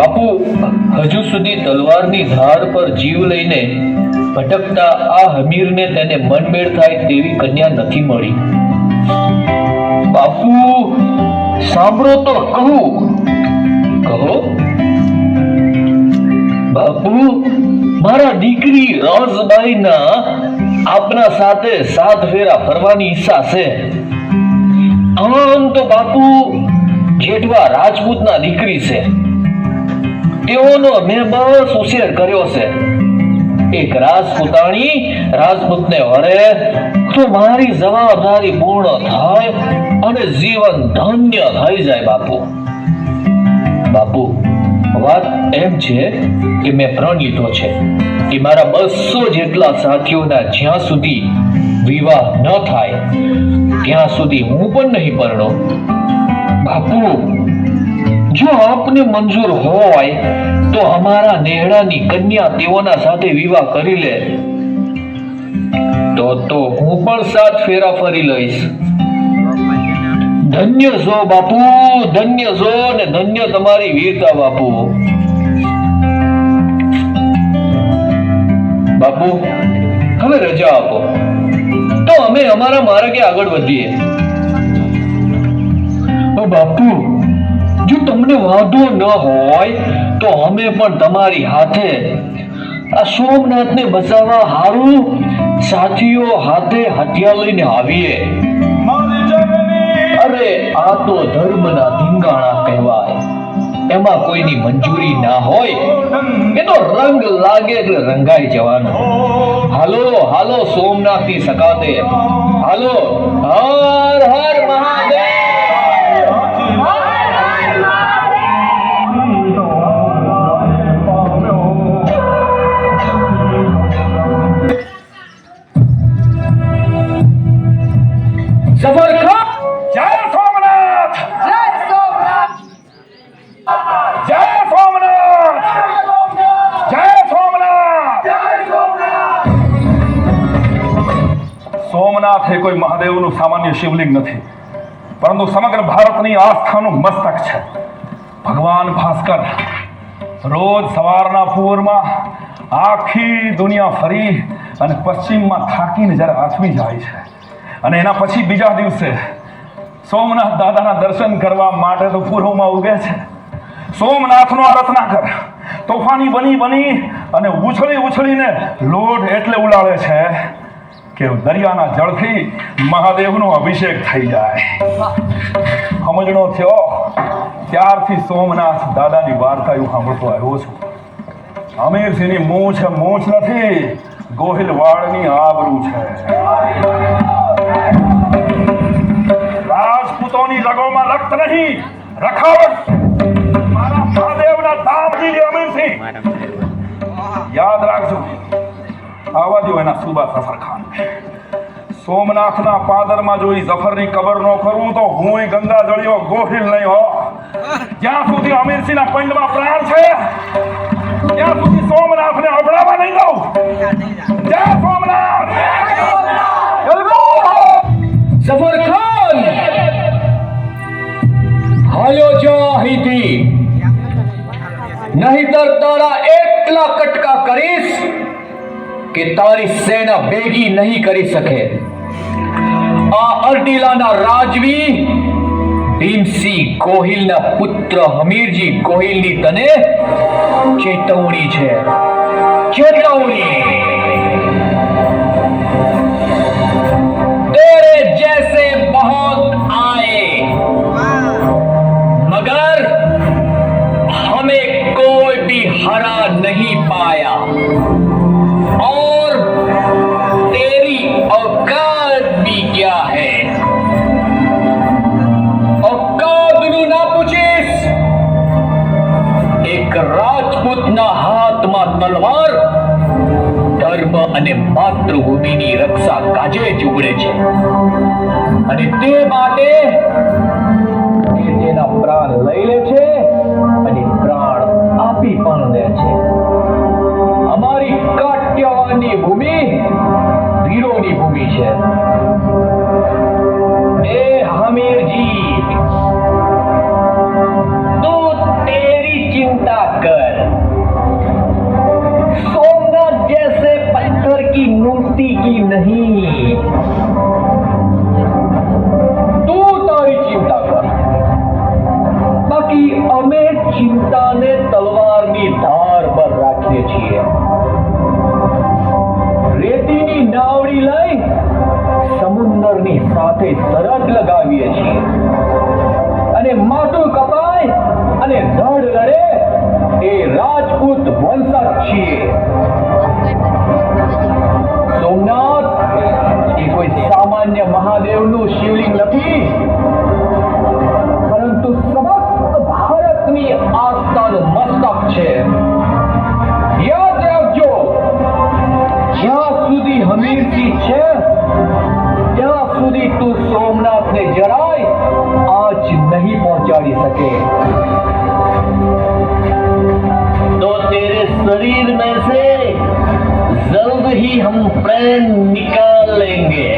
બાપુ, હજુ સુધી તલવારની ધાર પર જીવ લઈને ભટકતા આ હમીરને તેને મનમેળ થાય તેવી કન્યા નથી મળી. બાપુ, સાંભળો તો કહું. કહો? બાપુ, મારા દીકરી રોઝબાઈના આપના સાથે સાત ફેરા ફરવાની ઈચ્છા છે. આમ તો બાપુ, જેઠવા રાજપૂતના દીકરી છે. તેઓનો મેં બસ ઉછેર કર્યો છે. એક રાજપૂતાણી રાજપૂતને વળે તો મારી જવાબદારી પૂર્ણ થાય અને જીવન ધન્ય થઈ જાય, બાપુ. બાપુ, વાત એમ છે કે મેં પ્રણ લીધો છે કે મારા બસો જેટલા સાથીઓના જ્યાં સુધી વિવાહ ન થાય, ત્યાં સુધી હું પણ નહીં પરણો. બાપુ જો આપને મંજૂર હોય તો અમારા નેહડાની કન્યા તેઓના સાથે વિવાહ કરી લે. તો તો હું પણ સાત ફેરા ફરી લઈશ. ધન્ય છો બાપુ, ધન્ય છો ને ધન્ય તમારી વીરતા બાપુ. બાપુ, હવે રજા આપો. તો અમે અમારા માર્ગે આગળ વધીએ. બાપુ જો તમને વાંધો ન હોય, તો અમે પણ તમારી હાથે આ સોમનાથને બચાવવા હારું સાથીઓ હાથે હથિયાર લઈને આવીએ. અરે, આ તો ધર્મના ધીંગાણા કહેવાય. એમાં કોઈની મંજૂરી ના હોય. એ તો રંગ લાગે એટલે રંગાઈ જવાનો. હાલો હાલો સોમનાથની સકાતે. હાલો, હર હર મહાદેવ. સોમનાથ એ કોઈ મહાદેવનું સામાન્ય શિવલિંગ નથી. પરંતુ સમગ્ર ભારતની આસ્થાનું મસ્તક છે. ભગવાન ભાસ્કર રોજ સવારના પૂરમાં આખી દુનિયા ફરી અને પશ્ચિમમાં થાકીને જ્યારે આથમી જાય છે. અને એના પછી બીજા દિવસે સોમનાથ દાદાના દર્શન કરવા માટે તો પૂર્વમાં ઉગે છે. સોમનાથનો આ કર. તોફાની બની બની અને ઉછળી ઉછળીને લોઢ એટલે ઉલાળે છે. કે દરિયાના જળથી મહાદેવનો અભિષેક થઈ જાય. સમજણો થયો? ત્યારથી સોમનાથ દાદાની વાર્તા એવું સાંભળતો આવ્યો છું. અમીરસિંહની મૂછ મૂછ નથી ગોહિલવાડની આબરૂ છે. રાજપૂતોની રગોમાં રક્ત નહીં રખાવટ. મારા મહાદેવના દામજી અમીરસિંહ. યાદ રાખજો આવા દો એના સુબા સફર ખાન. સોમનાથના પાદરમાં જો ઈ જફરની કબર નો કરું તો હું ગંગા જળિયો ગોહિલ નહીં હો. જ્યાં સુધી અમીરસિંહના પંડમાં પ્રાણ છે, ત્યાં સુધી સોમનાથને અભડાવા નહીં દઉં. જય સોમનાથ! જબરખાન હાલ્યો જા અહીંથી. નહીતર તારા એટલા કટકા કરીશ. કે તારી સેના ભેગી નહીં કરી શકે. આ અર્ટીલાના રાજવી ભીમસિંહ ગોહિલના પુત્ર હમીરજી ગોહિલની તને ચેતવણી છે. ચેતવણી. हरा રાજપૂતના હાથમાં તલવાર, ધર્મ અને માતૃભૂમિની રક્ષા કાજે ઉગડે છે. અને તે માટે તેના પ્રાણ લઈ લે છે સાથે સરહદ લગાવીએ છીએ. અને માથું કપાય અને ધડ લડે એ રાજપૂત વંશજ છીએ. સોમનાથ, એ કોઈ સામાન્ય મહાદેવનું શિવલિંગ નથી. પરંતુ સમસ્ત ભારતની આસ્થાનું મસ્તક છે. યાદ રાખજો, જ્યાં સુધી હમીરજી છે या तू सोमनाथ ने जराय आज नहीं पहुँचा सके। तो तेरे शरीर में से जल्द ही हम प्रेम निकाल लेंगे।